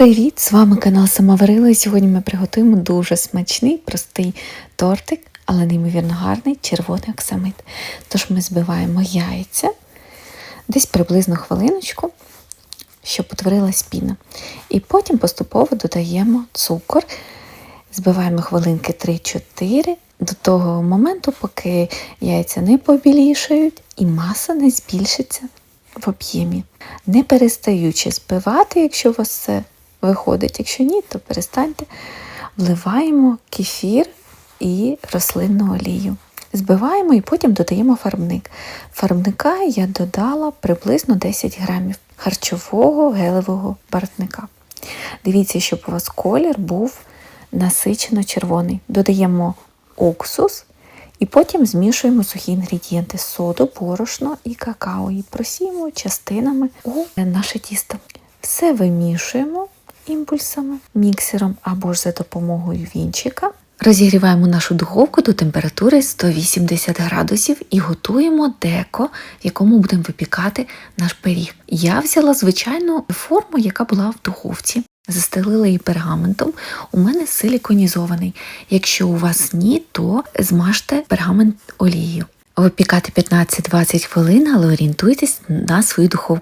Привіт! З вами канал Самоварила і сьогодні ми приготуємо дуже смачний, простий тортик, але неймовірно гарний червоний оксамит. Тож ми збиваємо яйця десь приблизно хвилиночку, щоб утворилась піна. І потім поступово додаємо цукор, збиваємо хвилинки 3-4 до того моменту, поки яйця не побілішають і маса не збільшиться в об'ємі. Не перестаючи збивати, якщо у вас це виходить. Якщо ні, то перестаньте. Вливаємо кефір і рослинну олію. Збиваємо і потім додаємо фарбник. Фарбника я додала приблизно 10 грамів харчового гелевого барвника. Дивіться, щоб у вас колір був насичено червоний. Додаємо уксус і потім змішуємо сухі інгредієнти соду, борошно і какао. І просіємо частинами у наше тісто. Все вимішуємо імпульсами, міксером або ж за допомогою вінчика. Розігріваємо нашу духовку до температури 180 градусів і готуємо деко, в якому будемо випікати наш пиріг. Я взяла звичайну форму, яка була в духовці. Застелила її пергаментом. У мене силіконізований. Якщо у вас ні, то змажте пергамент олією. Випікати 15-20 хвилин, але орієнтуйтесь на свою духовку.